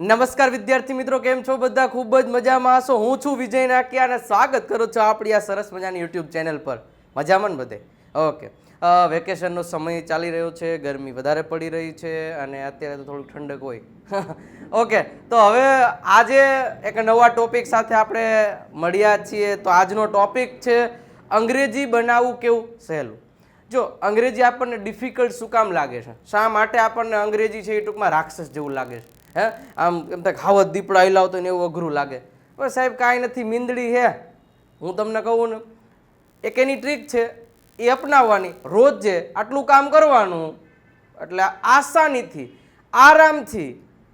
નમસ્કાર વિદ્યાર્થી મિત્રો, કેમ છો બધા? ખૂબ જ મજામાં હશો. હું છું વિજય નાકિયા અને સ્વાગત કરું છું આપણી આ સરસ મજાની યુટ્યુબ ચેનલ પર. મજામાં ને બધે? ઓકે. વેકેશનનો સમય ચાલી રહ્યો છે, ગરમી વધારે પડી રહી છે અને અત્યારે તો થોડુંક ઠંડક હોય. ઓકે. તો હવે આજે એક નવા ટોપિક સાથે આપણે મળ્યા છીએ. તો આજનો ટોપિક છે, અંગ્રેજી બનાવવું કેવું? સહેલું. જો, અંગ્રેજી આપણને ડિફિકલ્ટ શું કામ લાગે છે? શા માટે આપણને અંગ્રેજી છે એ ટૂંકમાં રાક્ષસ જેવું લાગે છે? હે? આમ એમ થાય ખાવત દીપડા હિલાવતો ને એવું અઘરું લાગે. પણ સાહેબ, કાંઈ નથી, મીંદડી હે. હું તમને કહું ને, એક એની ટ્રીક છે, એ અપનાવવાની. રોજ જે આટલું કામ કરવાનું, એટલે આસાનીથી, આરામથી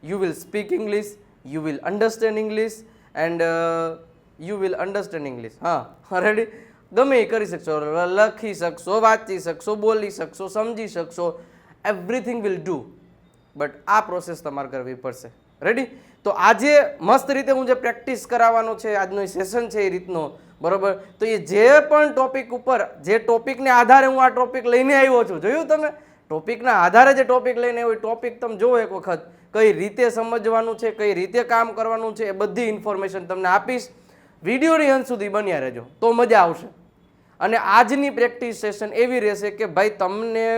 you will speak English you will understand English and you will understand English હા રેડી ગમે એ કરી શકશો. લખી શકશો, વાંચી શકશો, બોલી શકશો, સમજી શકશો. એવરીથિંગ વિલ ડુ બટ આ પ્રોસેસ તમારે કરવી પડશે. રેડી તો આજે મસ્ત રીતે હું જે પ્રેક્ટિસ કરાવવાનો છે, આજનો સેશન છે એ રીતનો, બરોબર? તો એ જે પણ ટોપિક ઉપર, જે ટોપિકને આધારે હું આ ટોપિક લઈને આવ્યો છું, જોયું તમે? ટોપિકના આધારે જે ટોપિક લઈને આવ્યો ટોપિક તમે જુઓ એક વખત. કઈ રીતે સમજવાનું છે, કઈ રીતે કામ કરવાનું છે, એ બધી ઇન્ફોર્મેશન તમને આપીશ. વિડીયોની અંત સુધી બન્યા રહેજો, તો મજા આવશે. અને આજની પ્રેક્ટિસ સેશન એવી રહેશે કે ભાઈ તમને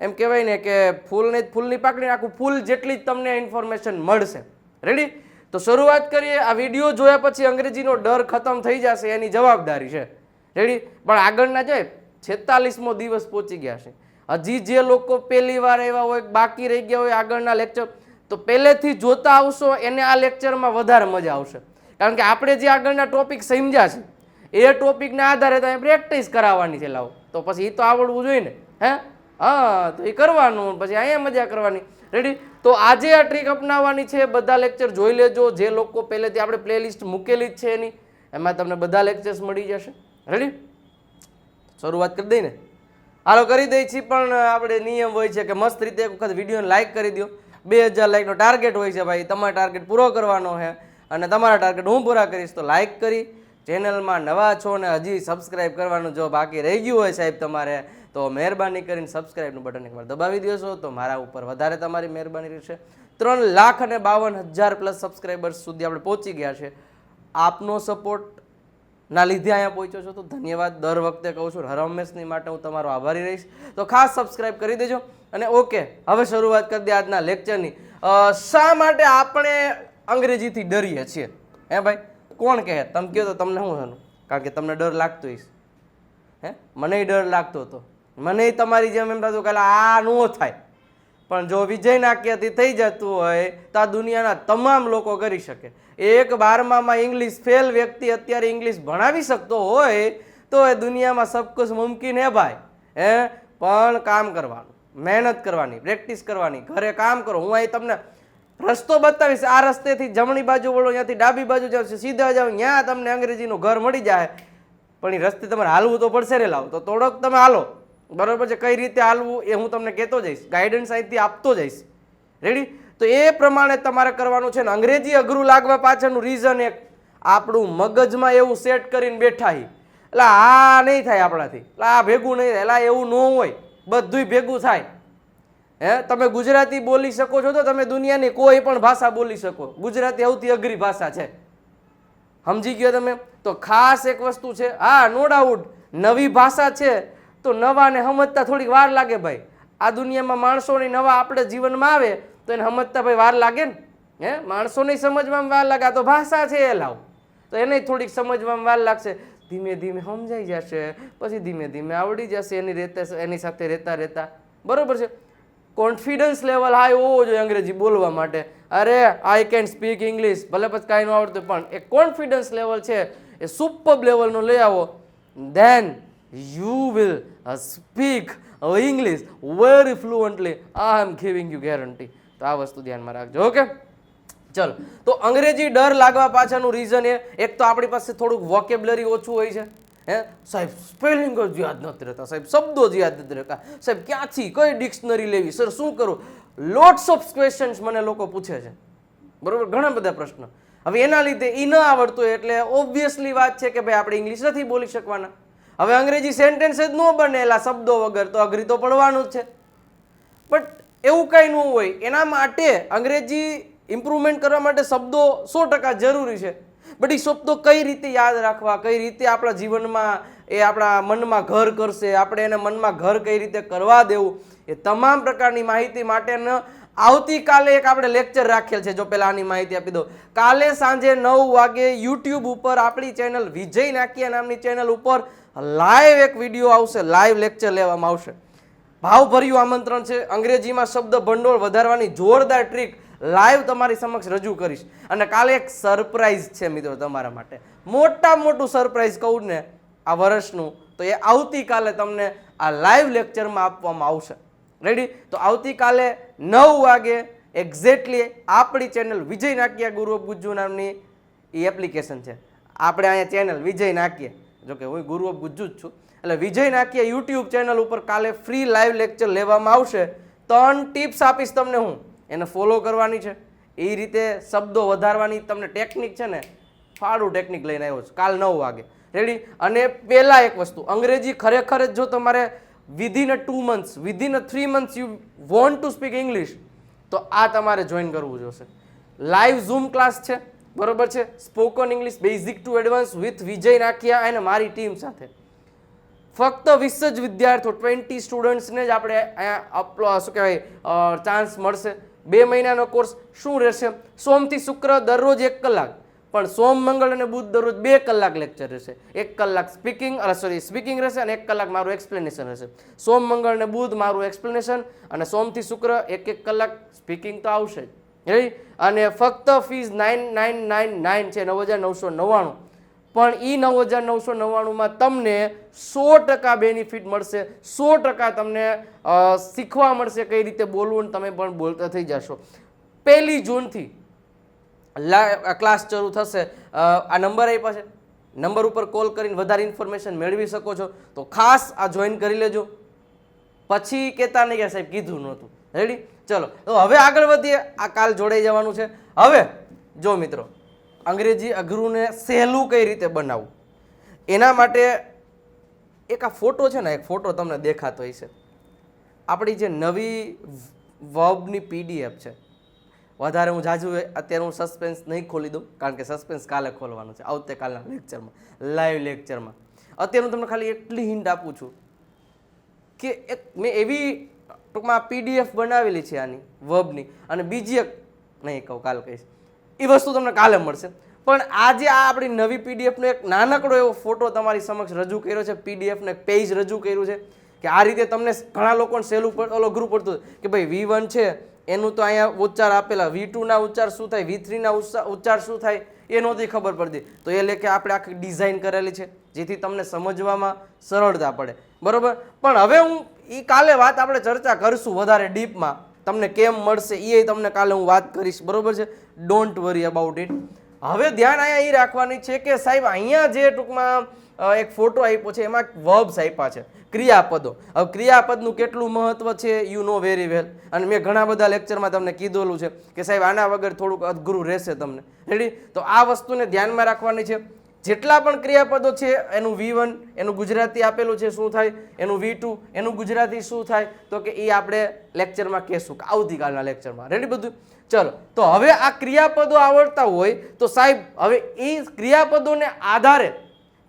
એમ કહેવાય ને કે ફૂલને ફૂલની પાકડી આખું ફૂલ જેટલી જ તમને ઇન્ફોર્મેશન મળશે. રેડી તો શરૂઆત કરીએ. આ વીડિયો જોયા પછી અંગ્રેજીનો ડર ખતમ થઈ જશે, એની જવાબદારી છે. રેડી પણ આગળના જાય છેતાલીસમો દિવસ પહોંચી ગયા છે. હજી જે લોકો પહેલી વાર એવા હોય, બાકી રહી ગયા હોય આગળના લેક્ચર તો પહેલેથી જોતા આવશો, એને આ લેક્ચરમાં વધારે મજા આવશે. કારણ કે આપણે જે આગળના ટોપિક સમજ્યા છે, એ ટોપિકના આધારે તમે પ્રેક્ટિસ કરાવવાની છે લાવો. તો પછી એ તો આવડવું જોઈએ ને, હે? હા, તો એ કરવાનું, પછી અહીંયા મજા કરવાની. રેડી તો આજે આ ટ્રીક અપનાવવાની છે. બધા લેક્ચર જોઈ લેજો. જે લોકો પહેલેથી આપણે પ્લેલિસ્ટ મૂકેલી જ છે એની, એમાં તમને બધા લેક્ચર્સ મળી જશે. રેડી શરૂઆત કરી દઈને હાલો, કરી દઈ છીએ પણ આપણે નિયમ હોય છે કે મસ્ત રીતે એક વખત વિડીયોને લાઇક કરી દો બે હજાર લાઇકનો ટાર્ગેટ હોય છે ભાઈ. તમારો ટાર્ગેટ પૂરો કરવાનો છે અને તમારા ટાર્ગેટ હું પૂરા કરીશ, તો લાઇક કરી. ચેનલમાં નવા છો ને હજી સબસ્ક્રાઇબ કરવાનું જો બાકી રહી ગયું હોય સાહેબ તમારે તો મહેરબાની કરીને સબસ્ક્રાઈબનું બટન એકવાર દબાવી દેશો તો મારા ઉપર વધારે તમારી મહેરબાની રહેશે. ત્રણ લાખ અને બાવન હજાર પ્લસ સબસ્ક્રાઈબર્સ સુધી આપણે પહોંચી ગયા છે. આપનો સપોર્ટ ના લીધે અહીંયા પહોંચ્યો છો તો ધન્યવાદ. દર વખતે કહું છું હર હંમેશની માટે હું તમારો આભારી રહીશ. તો ખાસ સબસ્ક્રાઈબ કરી દેજો. અને ઓકે, હવે શરૂઆત કરી દે આજના લેક્ચરની શા માટે આપણે અંગ્રેજીથી ડરીએ છીએ? હે ભાઈ, કોણ કહે? તમે કહો તો તમને શું એનું કારણ કે તમને ડર લાગતો હશે. હે? મને ડર લાગતો હતો. મને તમારી જેમ એમ થતું કે આ નો થાય. પણ જો વિજય નાક્યથી થઈ જતું હોય તો આ દુનિયાના તમામ લોકો કરી શકે. એક બારમામાં ઇંગ્લિશ ફેલ વ્યક્તિ અત્યારે ઇંગ્લિશ ભણાવી શકતો હોય તો એ દુનિયામાં સબકુશ મુમકિન હે ભાઈ. હે? પણ કામ કરવાનું, મહેનત કરવાની પ્રેક્ટિસ કરવાની, ઘરે કામ કરો. હું અહીં તમને રસ્તો બતાવીશ. આ રસ્તેથી જમણી બાજુ વળો, ત્યાંથી ડાબી બાજુ જાઓ સીધા જાઓ, ત્યાં તમને અંગ્રેજીનું ઘર મળી જાય. પણ એ રસ્તે તમારે હાલવું તો પડશે રે લાવ. તો થોડોક તમે હાલો. બરોબર છે, કઈ રીતે હાલવું એ હું તમને કહેતો જઈશ ગાઈડન્સ અહીંથી આપતો જઈશ. રેડી તો એ પ્રમાણે તમારે કરવાનું છે ને, અંગ્રેજી અઘરું લાગવા પાછળનું રીઝન એક, આપણું મગજમાં એવું સેટ કરીને બેઠા એટલે આ નહીં થાય આપણાથી. એટલે આ ભેગું નહીં થાય. એટલે એવું ન હોય. બધુંય ભેગું થાય. હે? તમે ગુજરાતી બોલી શકો છો તો તમે દુનિયાની કોઈ પણ ભાષા બોલી શકો. ગુજરાતી સૌથી અઘરી ભાષા છે. સમજી ગયો તમે? તો ખાસ એક વસ્તુ છે, હા નો ડાઉટ નવી ભાષા છે. તો નવાને સમજતા થોડીક વાર લાગે ભાઈ. આ દુનિયામાં માણસોની નવા આપણે જીવનમાં આવે, તો એને સમજતા ભાઈ વાર લાગે ને. હે? માણસોને સમજવામાં વાર લાગે. તો ભાષા છે એ લાવ તો એને થોડીક સમજવામાં વાર લાગશે. ધીમે ધીમે સમજાઈ જશે, પછી ધીમે ધીમે આવડી જશે. એની રીતે એની સાથે રહેતા રહેતા બરોબર છે? કોન્ફિડન્સ લેવલ હાઈ હોવો જોઈએ અંગ્રેજી બોલવા માટે. અરે આઈ કેન સ્પીક ઇંગ્લિશ ભલે પછી કાંઈ ન આવડતું, પણ એ કોન્ફિડન્સ લેવલ છે. એ સુપર લેવલનો લઈ આવો. Then you will speak English very fluently I am giving you guarantee તો આ વસ્તુ ધ્યાનમાં રાખજો ઓકે ચલો. તો અંગ્રેજી ડર લાગવા પાછળનું રીઝન એ, એક તો આપણી પાસે થોડુંક વોકેબ્લરી ઓછું હોય છે, હે? સાહેબ સ્પેલિંગ જ યાદ નથી રહેતા. સાહેબ, શબ્દો જ યાદ નથી રહેતા. સાહેબ, ક્યાંથી, કઈ ડિક્શનરી લેવી? સર શું કરું? લોટ્સ ઓફ ક્વેશ્ચન્સ મને લોકો પૂછે છે. બરોબર? ઘણા બધા પ્રશ્નો. હવે એના લીધે એ ન આવડતું એટલે ઓબ્વિયસલી વાત છે કે ભાઈ આપણે ઇંગ્લિશ નથી બોલી શકવાના. હવે અંગ્રેજી સેન્ટેન્સ જ ન બનેલા શબ્દો વગર તો અઘરી તો પડવાનું છે. બટ એવું કંઈ ન હોય, એના માટે અંગ્રેજી ઇમ્પ્રુવમેન્ટ કરવા માટે શબ્દો સો ટકા જરૂરી છે. બટ એ શબ્દો કઈ રીતે યાદ રાખવા, કઈ રીતે આપણા જીવનમાં એ આપણા મનમાં ઘર કરશે, આપણે એને મનમાં ઘર કઈ રીતે કરવા દેવું, એ તમામ પ્રકારની માહિતી માટેનો આવતીકાલે એક આપણે લેક્ચર રાખેલ છે, જો પહેલાં આની માહિતી આપી દો કાલે સાંજે નવ વાગે યુટ્યુબ ઉપર આપણી ચેનલ વિજય નાકિયા નામની ચેનલ ઉપર લાઈવ એક વીડિયો આવશે લાઈવ લેક્ચર લેવામાં આવશે. ભાવભર્યું આમંત્રણ છે, અંગ્રેજીમાં શબ્દ ભંડોળ વધારવાની જોરદાર ટ્રીક લાઈવ તમારી સમક્ષ રજૂ કરીશ. અને કાલે એક સરપ્રાઈઝ છે મિત્રો તમારા માટે. મોટા મોટું સરપ્રાઈઝ કહું ને, આ વર્ષનું, તો એ આવતીકાલે તમને આ લાઈવ લેક્ચરમાં આપવામાં આવશે. રેડી તો આવતીકાલે નવ વાગે એક્ઝેક્ટલી આપણી ચેનલ વિજય નાકિયા ગુરુ ગુજ્જુ નામની એ એપ્લિકેશન છે. આપણે અહીંયા ચેનલ વિજય નાકીએ જોકે હું ગુરુ ગુજ્જુ જ છું. એટલે વિજય નાકીએ યુટ્યુબ ચેનલ ઉપર કાલે ફ્રી લાઈવ લેક્ચર લેવામાં આવશે. ત્રણ ટિપ્સ આપીશ તમને હું. એને ફોલો કરવાની છે. એ રીતે શબ્દો વધારવાની તમને ટેકનિક છે ને ફાળું ટેકનિક લઈને આવ્યો છું. કાલ નવ વાગે. રેડી અને પહેલાં એક વસ્તુ, અંગ્રેજી ખરેખર જ જો તમારે within a two months within a three months you want to speak English તો આ તમારે જોઈન કરવું જોશે. લાઈવ ઝૂમ ક્લાસ છે, બરોબર છે? Spoken English basic to advance with Vijay Nakhiya અને મારી ટીમ સાથે. ફક્ત વીસ જ વિદ્યાર્થીઓ ટ્વેન્ટી સ્ટુડન્ટ્સને જ આપણે અહીંયા શું કહેવાય ચાન્સ મળશે. બે મહિનાનો કોર્સ શું રહેશે? સોમથી શુક્ર દરરોજ એક કલાક. પણ સોમ, મંગળ અને બુધ દરરોજ બે કલાક લેક્ચર રહેશે. એક કલાક સ્પીકિંગ સોરી સ્પીકિંગ રહેશે અને એક કલાક મારું એક્સપ્લેનેશન રહેશે. સોમ, મંગળ અને બુધ મારું એક્સપ્લેનેશન અને સોમથી શુક્ર એક એક કલાક સ્પીકિંગ તો આવશે જ. રેડી અને ફક્ત fees nine nine nine nine છે, નવ હજાર નવસો નવ્વાણું. પણ એ નવ હજાર નવસો નવ્વાણુંમાં તમને સો ટકા બેનિફિટ મળશે. સો ટકા તમને શીખવા મળશે કઈ રીતે બોલવું તમે પણ બોલતા થઈ જશો. પહેલી જૂનથી ક્લાસ શરૂ થશે. આ નંબર આપ્યા છે. નંબર ઉપર કોલ કરીને વધારે ઇન્ફોર્મેશન મેળવી શકો છો. તો ખાસ આ જોઈન કરી લેજો. પછી કહેતા નહીં કે સાહેબ, કીધું નહોતું. રેડી ચલો, તો હવે આગળ વધીએ. આ કાલ જોડાઈ જવાનું છે. હવે, જો મિત્રો, અંગ્રેજી અઘરુને સહેલું કઈ રીતે બનાવવું? એના માટે એક આ ફોટો છે ને, એક ફોટો તમને દેખાતો છે આપણી જે નવી વર્બની પીડીએફ છે. વધારે હું જાજુ અત્યારે હું સસ્પેન્સ નહીં ખોલી દઉં, કારણ કે સસ્પેન્સ કાલે ખોલવાનું છે. આવતીકાલના લેક્ચરમાં લાઈવ લેક્ચરમાં અત્યારે હું તમને ખાલી એટલી હિન્ટ આપું છું કે એક મેં એવી ટૂંકમાં પીડીએફ બનાવેલી છે આની વર્બની અને બીજી એક નહીં કહું, કાલ કહીશ. એ વસ્તુ તમને કાલે મળશે. પણ આજે આ આપણી નવી પીડીએફનો એક નાનકડો એવો ફોટો તમારી સમક્ષ રજૂ કર્યો છે. પીડીએફનો એક પેજ રજૂ કર્યું છે કે આ રીતે તમને ઘણા લોકોને સહેલું ઓલો ગ્રુપ પડતું કે ભાઈ વી વન છે એનું તો અહીંયા ઉચ્ચાર આપેલા વી ટુના ઉચ્ચાર શું થાય વી થ્રીના ઉચ્ચાર શું થાય, એ નહોતી ખબર પડતી. તો એ લેખે આપણે આખી ડિઝાઇન કરેલી છે, જેથી તમને સમજવામાં સરળતા પડે. બરાબર? પણ હવે હું એ કાલે વાત આપણે ચર્ચા કરીશું વધારે ડીપમાં. તમને કેમ મળશે એ તમને કાલે હું વાત કરીશ. બરાબર છે? ડોન્ટ વરી અબાઉટ ઇટ હવે ધ્યાન અહીંયા એ રાખવાની છે કે સાહેબ, અહીંયા જે ટૂંકમાં એક ફોટો આપ્યો છે, એમાં વર્બ્સ આપ્યા છે, ક્રિયાપદો. હવે ક્રિયાપદનું કેટલું મહત્વ છે યુ નો વેરી વેલ અને મેં ઘણા બધા લેક્ચરમાં તમને કીધેલું છે કે સાહેબ, આના વગર થોડુંક અધગુરુ રહેશે તમને. રેડી તો આ વસ્તુને ધ્યાનમાં રાખવાની છે. જેટલા પણ ક્રિયાપદો છે, એનું વી વન એનું ગુજરાતી આપેલું છે, શું થાય? એનું વી ટુ એનું ગુજરાતી શું થાય? તો કે એ આપણે લેક્ચરમાં કહેશું આવતીકાલના લેક્ચરમાં રેડી બધું? ચલો, તો હવે આ ક્રિયાપદો આવડતા હોય, તો સાહેબ, હવે એ ક્રિયાપદોને આધારે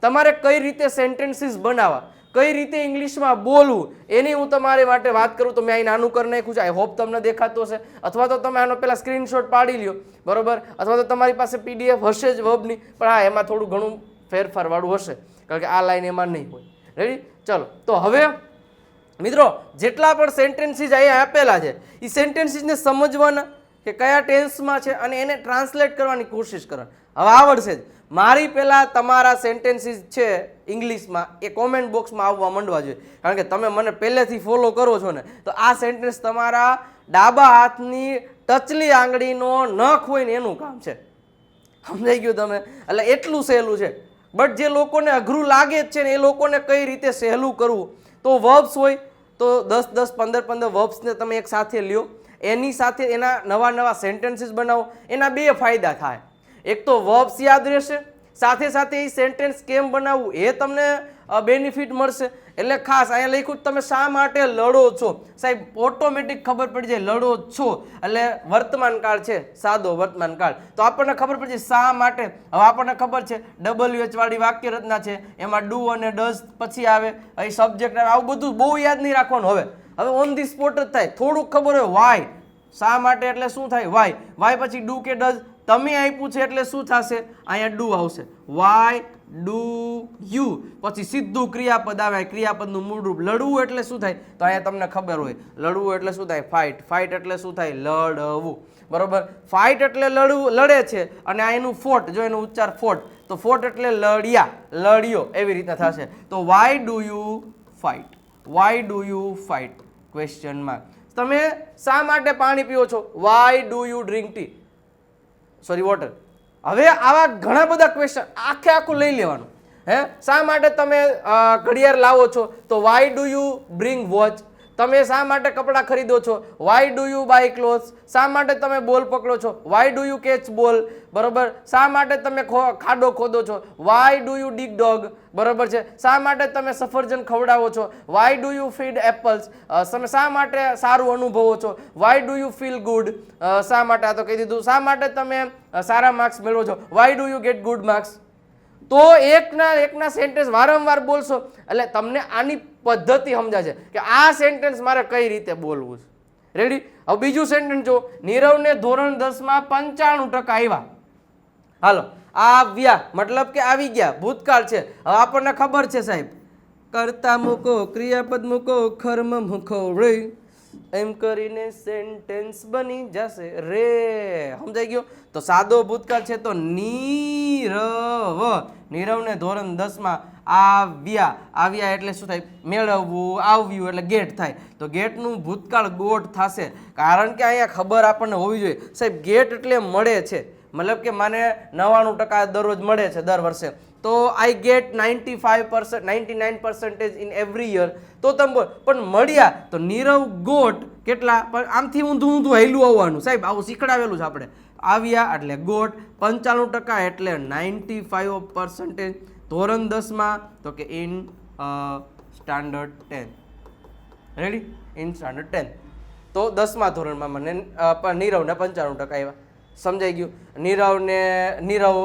તમારે કઈ રીતે સેન્ટેન્સીસ બનાવવા? કઈ રીતે ઇંગ્લિશમાં બોલવું? એની હું તમારી માટે વાત કરું તો મેં અહીં નાનું કરી નાખ્યું છે. આઈ હોપ તમને દેખાતું હશે. અથવા તો તમે આનો પહેલાં સ્ક્રીનશોટ પાડી લ્યો. બરોબર? અથવા તો તમારી પાસે પીડીએફ હશે જ વબની પણ હા, એમાં થોડું ઘણું ફેરફારવાળું હશે. કારણ કે આ લાઈન એમાં નહીં હોય. રેડી ચલો. તો હવે, મિત્રો, જેટલા પણ સેન્ટેન્સીસ અહીંયા આપેલા છે એ સેન્ટેન્સીસને સમજવાના કે કયા ટેન્સમાં છે અને એને ટ્રાન્સલેટ કરવાની કોશિશ કરવાની. હવે આવડશે જ. મારી પહેલાં તમારા સેન્ટેન્સીસ છે ઇંગ્લિશમાં એ કોમેન્ટ બોક્સમાં આવવા માંડવા જોઈએ. કારણ કે તમે મને પહેલેથી ફોલો કરો છો ને, તો આ સેન્ટેન્સ તમારા ડાબા હાથની ટચલી આંગળીનો નખ હોય ને એનું કામ છે. સમજાઈ ગયું તમે? એટલે એટલું સહેલું છે. બટ જે લોકોને અઘરું લાગે જ છે ને, એ લોકોને કઈ રીતે સહેલું કરવું? તો વર્બ્સ હોય, તો દસ દસ, પંદર પંદર વર્બ્સને તમે એક સાથે લ્યો. એની સાથે એના નવા નવા સેન્ટેન્સીસ બનાવો. એના બે ફાયદા થાય. એક તો વર્બ્સ યાદ રહેશે, સાથે સાથે એ સેન્ટેન્સ કેમ બનાવવું એ તમને બેનિફિટ મળશે. એટલે ખાસ અહીંયા લખ્યું તમે શા માટે લડો છો? સાહેબ, ઓટોમેટિક ખબર પડી જાય, લડો છો. એટલે વર્તમાન કાળ છે, સાદો વર્તમાન કાળ. તો આપણને ખબર પડી જાય શા માટે? હવે આપણને ખબર છે ડબલ્યુ વાળી વાક્ય રચના છે, એમાં ડુ અને ડઝ પછી આવે અહીં સબ્જેક્ટ આવે, આવું બધું બહુ યાદ નહીં રાખવાનું. હવે હવે ઓન ધી સ્પોટ જ થાય, થોડુંક ખબર હોય વાય શા માટે એટલે શું થાય? વાય વાય પછી ડુ કે ડઝ? તમે આપ્યું છે એટલે શું થશે? અહીંયા ડુ આવશે. Why do you. પછી સીધું ક્રિયાપદ આવે. ક્રિયાપદનું મૂળરૂપ લડવું એટલે શું થાય? તો અહીંયા તમને ખબર હોય. લડવું એટલે શું થાય? ફાઇટ. ફાઇટ એટલે શું થાય? લડવું. બરોબર? ફાઇટ એટલે લડવું, લડે છે. અને આ એનું ફોટ, જો એનો ઉચ્ચાર ફોટ, તો ફોટ એટલે લડ્યા, લડ્યો એવી રીતે થશે. તો why do you fight? Why do you fight? Question mark તમે શા માટે પાણી પીવો છો? Why do you drink tea? Sorry water હવે આવા ઘણા બધા ક્વેશ્ચન આખે આખું લઈ લેવાનું. હે? શા માટે તમે ઘડિયાળ લાવો છો? તો why do you bring watch તમે શા માટે કપડાં ખરીદો છો? Why do you buy cloth શા માટે તમે બોલ પકડો છો? વાય ડુ યુ કેચ બોલ બરોબર? શા માટે તમે ખાડો ખોદો છો? Why do you dig dog બરોબર છે? શા માટે તમે સફરજન ખવડાવો છો? Why do you feed apples તમે શા માટે સારું અનુભવો છો? Why do you feel good શા માટે આ તો કહી દીધું. શા માટે તમે સારા માર્ક્સ મેળવો છો? Why do you get good marks તો એકના એકના સેન્ટેન્સ વારંવાર બોલશો. એટલે તમને આની પદ્ધતિ સમજાશે કે આ સેન્ટેન્સ મારે કઈ રીતે બોલવું છે. રેડી હવે બીજું સેન્ટેન્સ જો નીરવને ધોરણ દસમાં પંચાણું ટકા આવ્યા હાલો આવ્યા. મતલબ કે આવી ગયા. ભૂતકાળ છે. હવે આપણને ખબર છે સાહેબ. કરતા મૂકો, ક્રિયાપદ મૂકો કર્મ મૂકો એમ કરીને સેન્ટેન્સ બની જશે. રે. સમજાઈ ગયો? તો સાદો ભૂતકાળ છે તો નીરવ. નીરવને ધોરણ દસમાં આવ્યા. આવ્યા એટલે શું થાય? મેળવવું આવ્યું એટલે ગેટ થાય. તો ગેટનું ભૂતકાળ ગોટ થશે. કારણ કે અહીંયા ખબર આપણને હોવી જોઈએ. સાહેબ, ગેટ એટલે મળે છે. મતલબ કે મને નવ્વાણું ટકા દરરોજ મળે છે દર વર્ષે. તો I get ninety five percent ninety nine percentage in every year તો તમે પણ મળ્યા. તો નીરવ ગોટ કેટલા? પણ આમથી ઊંધું ઊંધું હેલું આવવાનું. સાહેબ, આવું શીખડાવેલું છે આપણે. આવ્યા એટલે ગોટ પંચાણું ટકા એટલે નાઇન્ટી ફાઈવ પર્સન્ટેજ ધોરણ દસમાં, તો કે in standard ten ready in standard ten તો દસમા ધોરણમાં મને નીરવને પંચાણું ટકા આવ્યા સમજાઈ ગયું? નીરવને, નીરવ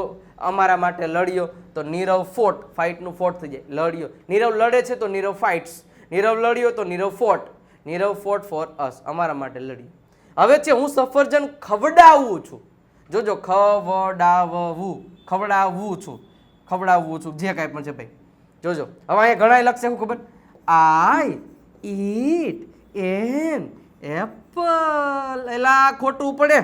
અમારા માટે લડ્યો, તો નીરવ ફોટ ફાઇટનું ફોટ થઈ જાય. લડ્યો. નીરવ લડે છે તો નીરવ ફાઇટ્સ નીરવ લડ્યો તો Nirav fought Nirav fought for us અમારા માટે લડ્યો. હવે છે, હું સફરજન ખવડાવું છું. જોજો, ખવડાવવું ખવડાવવું છું. ખવડાવવું છું. જે કાંઈ પણ છે ભાઈ. જોજો, હવે અહીંયા ઘણા લખશે, શું ખબર? આઈ ઈટ એન એપલ એલા ખોટું પડે.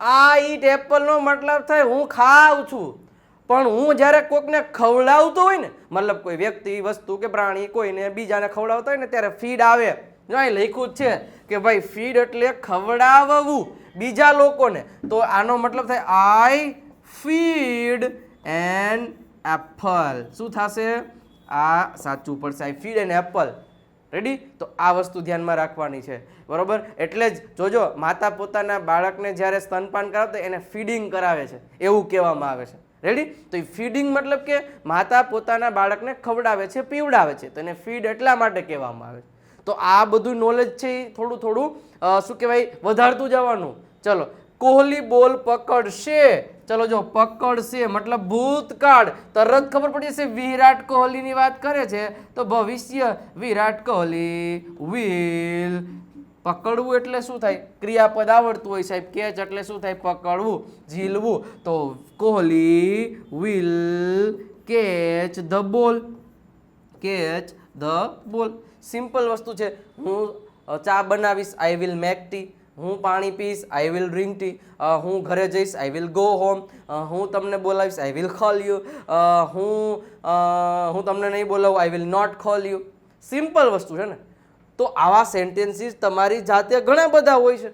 આ ઈટ એપલનો મતલબ થાય, હું ખાઉં છું. પણ હું જ્યારે કોઈકને ખવડાવતો હોય ને, મતલબ કોઈ વ્યક્તિ, વસ્તુ કે પ્રાણી કોઈને બીજાને ખવડાવતો હોય ને, ત્યારે ફીડ આવે. જો અહીં લખ્યું જ છે કે ભાઈ, ફીડ એટલે ખવડાવવું બીજા લોકોને. તો આનો મતલબ થાય આઈ ફીડ એન એપલ શું થશે? આ સાચું પડશે. I feed an apple ready તો આ વસ્તુ ધ્યાનમાં રાખવાની છે. બરોબર? એટલે જ જોજો, માતા પોતાના બાળકને જ્યારે સ્તનપાન કરાવતા એને ફીડિંગ કરાવે છે. એવું કહેવામાં આવે છે. રેડી તો એ ફીડિંગ મતલબ કે માતા પોતાના બાળકને ખવડાવે છે, પીવડાવે છે. તો એને ફીડ એટલા માટે કહેવામાં આવે છે. તો આ બધું નોલેજ છે એ થોડું થોડું શું કહેવાય, વધારતું જવાનું. ચલો, કોહલી બોલ પકડશે. ચલો, જો, પકડશે, મતલબ ભૂતકાળ. તરત ખબર પડી જશે વિરાટ કોહલીની વાત કરે છે. તો ભવિષ્ય વિરાટ કોહલી વિલ પકડવું એટલે શું થાય? ક્રિયાપદ આવડતું હોય સાહેબ કેચ એટલે શું થાય? પકડવું, ઝીલવું. તો Kohli will catch the ball catch the ball simple વસ્તુ છે. હું ચા બનાવીશ આઈ વિલ મેક ટી હું પાણી પીશ આઈ વિલ ડ્રિંક ટી હું ઘરે જઈશ આઈ વિલ ગો હોમ હું તમને બોલાવીશ આઈ વિલ કોલ યુ હું હું તમને નહીં બોલાવું I will not call you simple વસ્તુ છે ને. તો આવા સેન્ટેન્સીસ તમારી જાતે ઘણા બધા હોય છે.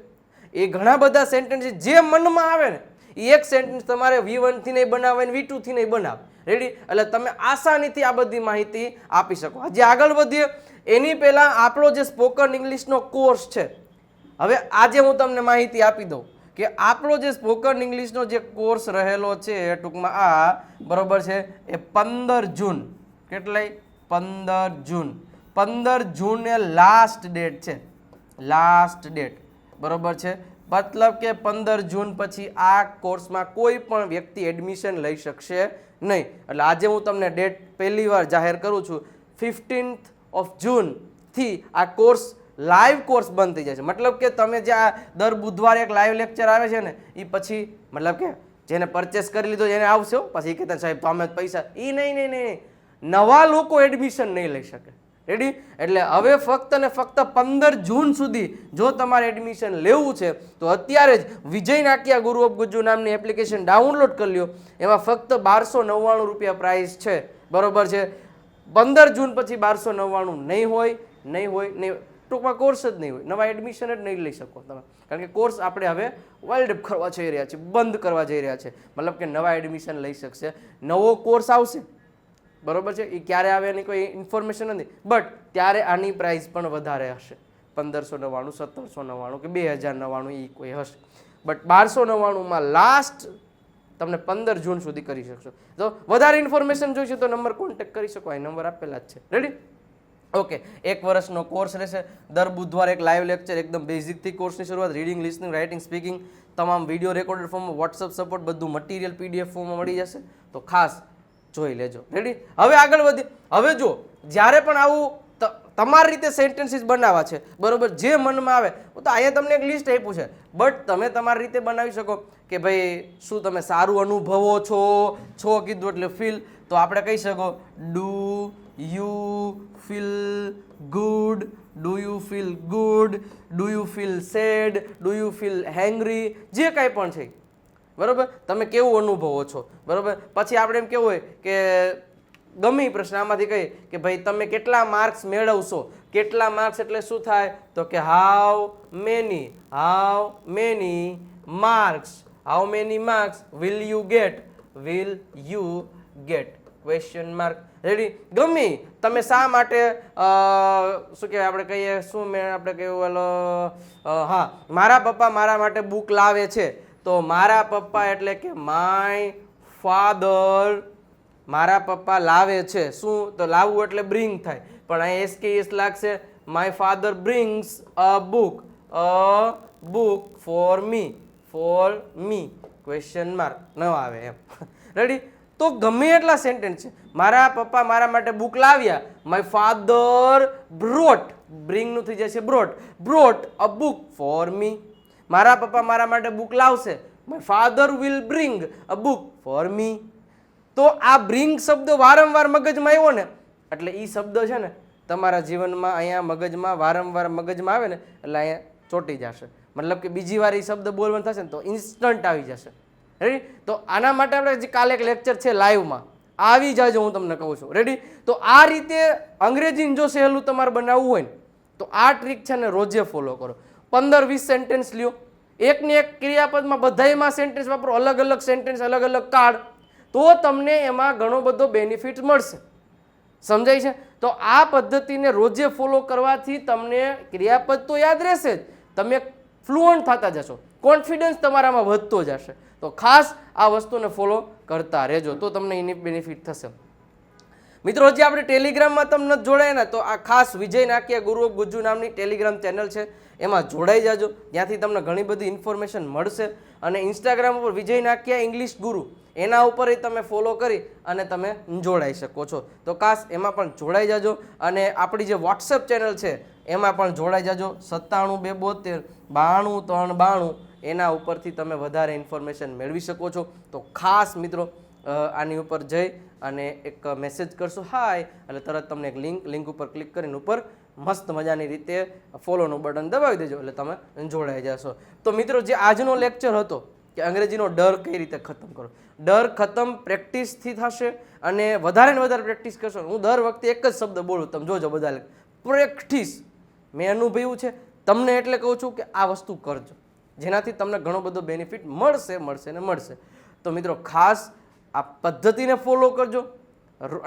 એ ઘણા બધા સેન્ટેન્સીસ જે મનમાં આવે ને, એ એક સેન્ટેન્સ તમારે વી વનથી નહીં બનાવે ને વી ટુથી નહીં બનાવે રેડી એટલે તમે આસાનીથી આ બધી માહિતી આપી શકો. હજી આગળ વધીએ. એની પહેલાં આપણો જે સ્પોકન ઇંગ્લિશનો કોર્સ છે, હવે આજે હું તમને માહિતી આપી દઉં કે આપણો જે સ્પોકન ઇંગ્લિશનો જે કોર્સ રહેલો છે ટૂંકમાં આ, બરોબર છે, એ પંદર જૂન, કેટલાય? પંદર જૂન. પંદર જૂને લાસ્ટ ડેટ છે. લાસ્ટ ડેટ બરોબર છે? મતલબ કે પંદર જૂન પછી આ કોર્સમાં કોઈ પણ વ્યક્તિ એડમિશન લઈ શકશે નહીં. એટલે આજે હું તમને ડેટ પહેલી વાર જાહેર કરું છું. ફિફ્ટીન્થ ઓફ જૂનથી આ કોર્સ, લાઈવ કોર્સ બંધ થઈ જાય છે. મતલબ કે તમે જે આ દર બુધવારે એક લાઈવ લેક્ચર આવે છે ને એ પછી મતલબ કે જેને પરચેસ કરી લીધો એને આવશે પછી કહેતા સાહેબ, તો અમે પૈસા એ નહીં નહીં નહીં નવા લોકો એડમિશન નહીં લઈ શકે. રેડી એટલે હવે ફક્ત ને ફક્ત પંદર જૂન સુધી જો તમારે એડમિશન લેવું છે, તો અત્યારે જ વિજય નાકિયા ગુરુ ઓફ ગુજ્જુ નામની એપ્લિકેશન ડાઉનલોડ કરી લ્યો. એમાં ફક્ત બારસો નવ્વાણું રૂપિયા પ્રાઇસ છે. બરોબર છે? પંદર જૂન પછી બારસો નવ્વાણું નહીં હોય નહીં હોય, નહીં ટૂંકમાં કોર્સ જ નહીં હોય. નવા એડમિશન જ નહીં લઈ શકો તમે. કારણ કે કોર્સ આપણે હવે વાઇલ્ડ કરવા જઈ રહ્યા છીએ, બંધ કરવા જઈ રહ્યા છે મતલબ કે નવા એડમિશન લઈ શકશે. નવો કોર્સ આવશે. બરોબર છે? એ ક્યારે આવે એની કોઈ ઇન્ફોર્મેશન નથી. બટ ત્યારે આની પ્રાઇસ પણ વધારે હશે. પંદરસો નવ્વાણું, સત્તરસો નવ્વાણું કે બે હજાર નવ્વાણું એ કોઈ હશે. બટ બારસો નવ્વાણુંમાં લાસ્ટ તમને પંદર જૂન સુધી કરી શકશો. તો વધારે ઇન્ફોર્મેશન જોઈશે તો નંબર કોન્ટેક્ટ કરી શકો એ નંબર આપેલા જ છે. રેડી ઓકે એક વર્ષનો કોર્સ રહેશે. દર બુધવારે એક લાઈવ લેક્ચર એકદમ બેઝિકથી કોર્સની શરૂઆત રીડિંગ લિસનિંગ રાઇટિંગ સ્પીકિંગ તમામ વીડિયો રેકોર્ડેડ ફોર્મમાં વોટ્સઅપ સપોર્ટ બધું મટીરિયલ પીડીએફ ફોર્મમાં મળી જશે. તો ખાસ જોઈ લેજો. રેડી હવે આગળ વધી, હવે જો જ્યારે પણ આવું તમારી રીતે સેન્ટેન્સીસ બનાવવા છે, બરોબર, જે મનમાં આવે તો અહીંયા તમને એક લિસ્ટ આપ્યું છે. બટ તમે તમારી રીતે બનાવી શકો કે ભાઈ, શું તમે સારું અનુભવો છો? છો કીધું એટલે ફીલ તો આપણે કહી શકો do you feel good do you feel good do you feel sad do you feel hungry જે કાંઈ પણ છે. બરાબર? તમે કેવું અનુભવો છો? બરાબર? પછી આપણે એમ કેવું હોય કે ગમે એ પ્રશ્ન આમાંથી કહીએ કે ભાઈ, તમે કેટલા માર્ક્સ મેળવશો? કેટલા માર્ક્સ એટલે શું થાય? તો કે how many how many marks how many marks will you get will you get question mark ready ગમે તમે શા માટે શું કહેવાય, આપણે કહીએ, શું મેં, આપણે કહ્યું ઓલો હા, મારા પપ્પા મારા માટે બુક લાવે છે. તો મારા પપ્પા એટલે કે માય ફાધર મારા પપ્પા લાવે છે. શું? તો લાવવું એટલે બ્રિંગ થાય. પણ અહીં એસ લાગશે. My father brings a book a book for me for me question mark ન આવે એમ. રેડી તો ગમે એટલા સેન્ટેન્સ છે. મારા પપ્પા મારા માટે બુક લાવ્યા. માય ફાધર બ્રોટ બ્રિંગનું થઈ જશે brought brought a book for me મારા પપ્પા મારા માટે બુક લાવશે. My father will bring a book for me તો આ બ્રિંગ શબ્દ વારંવાર મગજમાં આવ્યો ને, એટલે એ શબ્દ છે ને તમારા જીવનમાં અહીંયા મગજમાં વારંવાર મગજમાં આવે ને, એટલે અહીંયા ચોંટી જશે. મતલબ કે બીજી વાર એ શબ્દ બોલવાનું થશે ને, તો ઇન્સ્ટન્ટ આવી જશે. રેડી તો આના માટે આપણે જે કાલે એક લેક્ચર છે લાઈવમાં આવી જાજો હું તમને કહું છું. રેડી તો આ રીતે અંગ્રેજીને જો સહેલું તમારે બનાવવું હોય ને, તો આ ટ્રીક છે ને રોજે ફોલો કરો. પંદર વીસ સેન્ટેન્સ લ્યો. એકની એક ક્રિયાપદમાં બધાયમાં સેન્ટેન્સ વાપરો, અલગ અલગ સેન્ટેન્સ અલગ અલગ કાર્ડ તો તમને એમાં ઘણો બધો બેનિફિટ મળશે. સમજાય છે? તો આ પદ્ધતિને રોજે ફોલો કરવાથી તમને ક્રિયાપદ તો યાદ રહેશે જ. તમે ફ્લુઅન્ટ થતા જશો. કોન્ફિડન્સ તમારામાં વધતો જશે. તો ખાસ આ વસ્તુને ફોલો કરતા રહેજો. તો તમને એની બેનિફિટ થશે. મિત્રો, હજી આપણે ટેલિગ્રામમાં તમને જોડાય ને, તો આ ખાસ વિજય નાકિયા ગુરુ ગુજ્જુ નામની ટેલિગ્રામ ચેનલ છે. એમાં જોડાઈ જાજો. ત્યાંથી તમને ઘણી બધી ઇન્ફોર્મેશન મળશે. અને ઇન્સ્ટાગ્રામ ઉપર વિજય નાખ્યા ઇંગ્લિશ ગુરુ. એના ઉપર તમે ફોલો કરી અને તમે જોડાઈ શકો છો. તો ખાસ એમાં પણ જોડાઈ જાજો. અને આપણી જે વોટ્સએપ ચેનલ છે, એમાં પણ જોડાઈ જાજો. સત્તાણું, બે, બોતેર, બાણું, ત્રણ, બાણું. એના ઉપરથી તમે વધારે ઇન્ફોર્મેશન મેળવી શકો છો. તો ખાસ મિત્રો આની ઉપર જઈ અને એક મેસેજ કરશો. હાય એટલે તરત તમને એક લિંક લિંક ઉપર ક્લિક કરીને ઉપર મસ્ત મજાની રીતે ફોલોનું બટન દબાવી દેજો એટલે તમે જોડાઈ જશો. તો મિત્રો, જે આજનો લેક્ચર હતો કે અંગ્રેજીનો ડર કઈ રીતે ખતમ કરો ડર ખતમ પ્રેક્ટિસથી થશે અને વધારે ને વધારે પ્રેક્ટિસ કરશો. હું દર વખતે એક જ શબ્દ બોલું તમે જોજો બધા પ્રેક્ટિસ. મેં અનુભવ્યું છે. તમને એટલે કહું છું કે આ વસ્તુ કરજો. જેનાથી તમને ઘણો બધો બેનિફિટ મળશે મળશે ને મળશે. તો મિત્રો, ખાસ આ પદ્ધતિને ફોલો કરજો.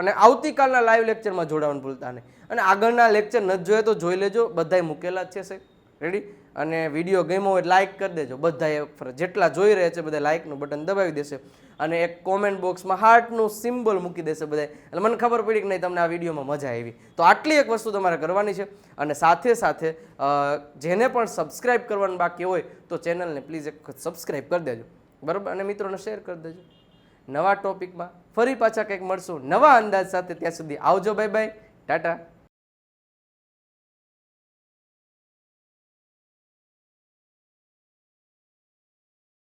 અને આવતીકાલના લાઈવ લેક્ચરમાં જોડાવાનું ભૂલતા નહીં. અને આગળના લેક્ચર નથી જોઈએ તો જોઈ લેજો. બધાય મૂકેલા જ છે સાહેબ. રેડી અને વીડિયો ગમ્યો હોય લાઇક કરી દેજો. બધા જેટલા જોઈ રહ્યા છે બધા લાઇકનું બટન દબાવી દેશે. અને એક કોમેન્ટ બોક્સમાં હાર્ટનું સિમ્બોલ મૂકી દેશે બધા એટલે મને ખબર પડી કે નહીં, તમને આ વિડીયોમાં મજા આવી. તો આટલી એક વસ્તુ તમારે કરવાની છે. અને સાથે સાથે જેને પણ સબસ્ક્રાઈબ કરવાનું બાકી હોય તો ચેનલને પ્લીઝ એક સબસ્ક્રાઈબ કરી દેજો. બરાબર? અને મિત્રોને શેર કરી દેજો. નવા ટોપિકમાં ફરી પાછા કંઈક મળશું. નવા અંદાજ સાથે ત્યાં સુધી આવજો. Bye bye. ટાટા.